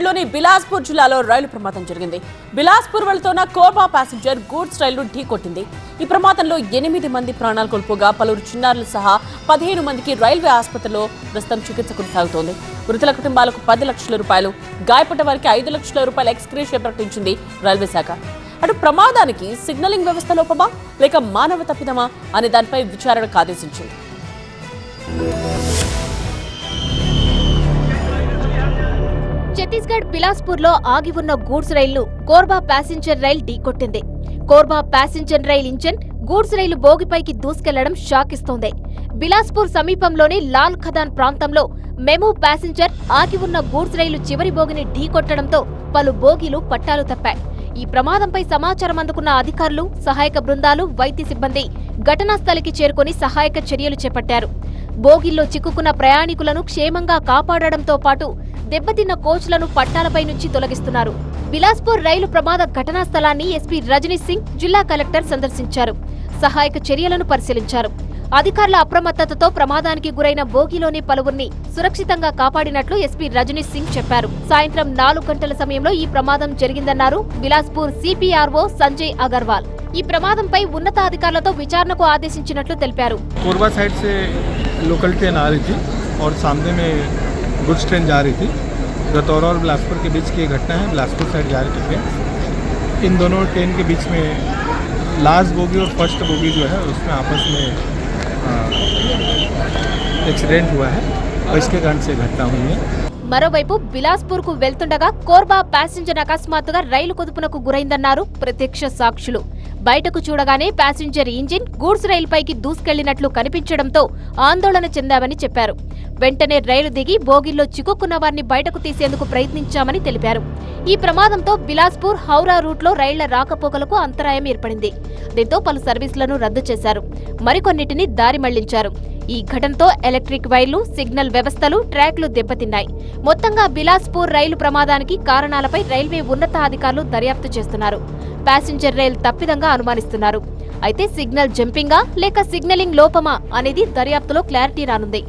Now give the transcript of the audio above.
ఛత్తీస్గఢ్లోని బిలాస్పూర్ జిల్లాలో రైలు ప్రమాదం జరిగింది. బిలాస్పూర్ వెళ్తున్న కోర్బా ప్యాసింజర్ గూడ్స్ రైలు ఢీ కొట్టింది ఈ ప్రమాదంలో ఎనిమిది మంది ప్రాణాలు కోల్పోగా పలువురు చిన్నారులు సహా పదిహేను మందికి రైల్వే ఆసుపత్రిలో ప్రస్తుతం చికిత్స కొనసాగుతోంది. మృతుల కుటుంబాలకు పది లక్షల రూపాయలు గాయపడ్డ వారికి ఐదు లక్షల రూపాయల ఎక్స్గ్రేషియా ప్రకటించింది రైల్వే శాఖ. అటు ప్రమాదానికి సిగ్నలింగ్ వ్యవస్థ లోపమా లేక మానవ తప్పిదమా అనే దానిపై విచారణకు ఆదేశించింది ఛత్తీస్గఢ్ బిలాస్పూర్లో ఆగి ఉన్న గూడ్స్ రైలు కోర్బా ప్యాసింజర్ రైలు ఢీకొట్టింది Korba passenger rail engine goods రైలు బోగిపైకి దూసుకెళ్ళడం షాక్ ఇస్తోంది బిలాస్పూర్ సమీపంలోని లాల్ ఖదాన్ ప్రాంతంలో మెము ప్యాసింజర్ ఆగి ఉన్న గూడ్స్ రైలు చివరి బోగిని ఢీకొట్టడంతో పలు బోగీలు పట్టాలు తప్పాయి. ఈ ప్రమాదంపై సమాచారం అందుకున్న అధికారులు సహాయక బృందాలు వైద్య సిబ్బంది ఘటనా స్థలికి చేరుకొని సహాయక చర్యలు చేపట్టారు. బోగిల్లో చిక్కుకున్న ప్రయాణికులను క్షేమంగా కాపాడడంతో పాటు దెబ్బతిన్న కోచ్లను పట్టాలపై నుంచి తొలగిస్తున్నారు బిలాస్పూర్ రైలు ప్రమాద ఘటనా స్థలాన్ని ఎస్పీ రజనీష్ సింగ్ జిల్లా కలెక్టర్ సందర్శించారు సహాయక చర్యలను పరిశీలించారు అధికారుల అప్రమత్తతతో ప్రమాదానికి గురైన బోగిలోని పలువురిని సురక్షితంగా కాపాడినట్లు ఎస్పీ రజనీష్ సింగ్ చెప్పారు సాయంత్రం నాలుగు గంటల సమయంలో ఈ ప్రమాదం జరిగిందన్నారు బిలాస్పూర్ సిపిఆర్ఓ సంజయ్ అగర్వాల్ ఈ ప్రమాదంపై ఉన్నతాధికారులతో విచారణకు ఆదేశించినట్లు తెలిపారు कोरबा साइड से लोकल ट्रेन आ रही थी और सामने में गुड्स ट्रेन जा रही थी। गतौरा और बिलासपुर के बीच की घटना है। बिलासपुर साइड जा रही थी। ट्रेन इन दोनों ट्रेन के बीच में लास्ट बोगी और फ़र्स्ट बोगी जो है, उसमें आपस में एक्सीडेंट हुआ है और इसके कारण से घटना हुई है। మరోవైపు బిలాస్పూర్కు వెళ్తుండగా కోర్బా ప్యాసింజర్ అకస్మాత్తుగా రైలు కుదుపునకు గురైందన్నారు ప్రత్యక్ష సాక్షులు. బయటకు చూడగానే ప్యాసింజర్ ఇంజిన్ గూడ్స్ రైలుపైకి దూసుకెళ్ళినట్లు కనిపించడంతో ఆందోళన చెందామని చెప్పారు. వెంటనే రైలు దిగి బోగిల్లో చిక్కుకున్న వారిని బయటకు తీసేందుకు ప్రయత్నించామని తెలిపారు. ఈ ప్రమాదంతో బిలాస్పూర్ హౌరా రూట్లో రైళ్ళ రాకపోకలకు అంతరాయం ఏర్పడింది. దీంతో పలు సర్వీసులను రద్దు చేశారు. మరికొన్నిటిని దారి మళ్ళించారు. ఈ ఘటనతో ఎలక్ట్రిక్ వైర్లు సిగ్నల్ వ్యవస్థలు ట్రాక్లు దెబ్బతిన్నాయి. మొత్తంగా బిలాస్పూర్ రైలు ప్రమాదానికి కారణాలపై రైల్వే ఉన్నతాధికారులు దర్యాప్తు చేస్తున్నారు. ప్యాసింజర్ రైలు తప్పిదంగా అనుమానిస్తున్నారు. అయితే సిగ్నల్ జంపింగా లేక సిగ్నలింగ్ లోపమా అనేది దర్యాప్తులో క్లారిటీ రానుంది.